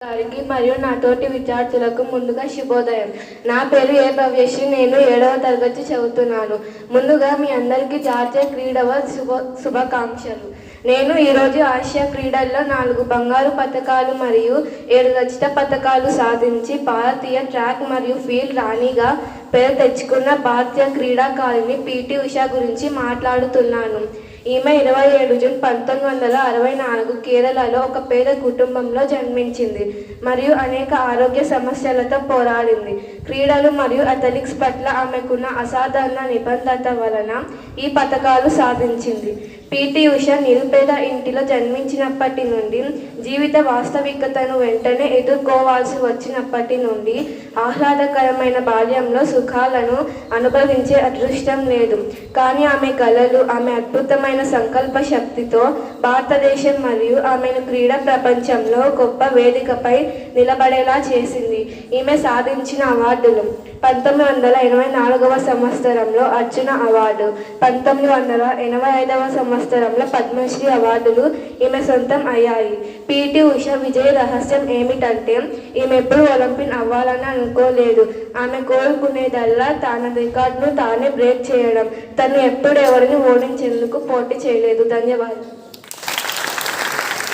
గారికి మరియు నా తోటి విద్యార్థులకు ముందుగా శుభోదయం. నా పేరు ఏ భవ్యశ్రీ నేను ఏడవ తరగతి చదువుతున్నాను. ముందుగా మీ అందరికీ జాతీయ క్రీడవ శుభ శుభాకాంక్షలు. నేను ఈరోజు ఆసియా క్రీడల్లో నాలుగు బంగారు పథకాలు మరియు ఏడు రచిత పథకాలు సాధించి భారతీయ ట్రాక్ మరియు ఫీల్డ్ రాణిగా పేరు తెచ్చుకున్న భారతీయ క్రీడాకారిణి పిటి ఉషా గురించి మాట్లాడుతున్నాను. ఈమె ఇరవై ఏడు జూన్ పంతొమ్మిది వందల అరవై నాలుగు కేరళలో ఒక పేద కుటుంబంలో జన్మించింది మరియు అనేక ఆరోగ్య సమస్యలతో పోరాడింది. క్రీడలు మరియు అథ్లెటిక్స్ పట్ల ఆమెకున్న అసాధారణ నిబంధత వలన ఈ పథకాలు సాధించింది. పిటి ఉష నిరుపేద ఇంటిలో జన్మించినప్పటి నుండి జీవిత వాస్తవికతను వెంటనే ఎదుర్కోవాల్సి వచ్చినప్పటి నుండి ఆహ్లాదకరమైన బాల్యంలో సుఖాలను అనుభవించే అదృష్టం లేదు. కానీ ఆమె కళలు ఆమె అద్భుతమైన సంకల్ప శక్తితో భారతదేశం మరియు ఆమెను క్రీడా ప్రపంచంలో గొప్ప వేదికపై నిలబడేలా చేసింది. ఈమె సాధించిన అవార్డులు పంతొమ్మిది వందల ఎనభై నాలుగవ సంవత్సరంలో అర్జున అవార్డు పంతొమ్మిది వందల ఎనభై ఐదవ సంవత్సరం సంవత్సరంలో పద్మశ్రీ అవార్డులు ఈమె సొంతం అయ్యాయి. పిటి ఉష విజయ రహస్యం ఏమిటంటే ఈమె ఎప్పుడు ఒలింపిక్ అవ్వాలని అనుకోలేదు. ఆమె కోరుకునేదల్లా తన రికార్డును తానే బ్రేక్ చేయడం. తను ఎప్పుడు ఎవరిని ఓడించేందుకు పోటీ చేయలేదు. ధన్యవాదాలు.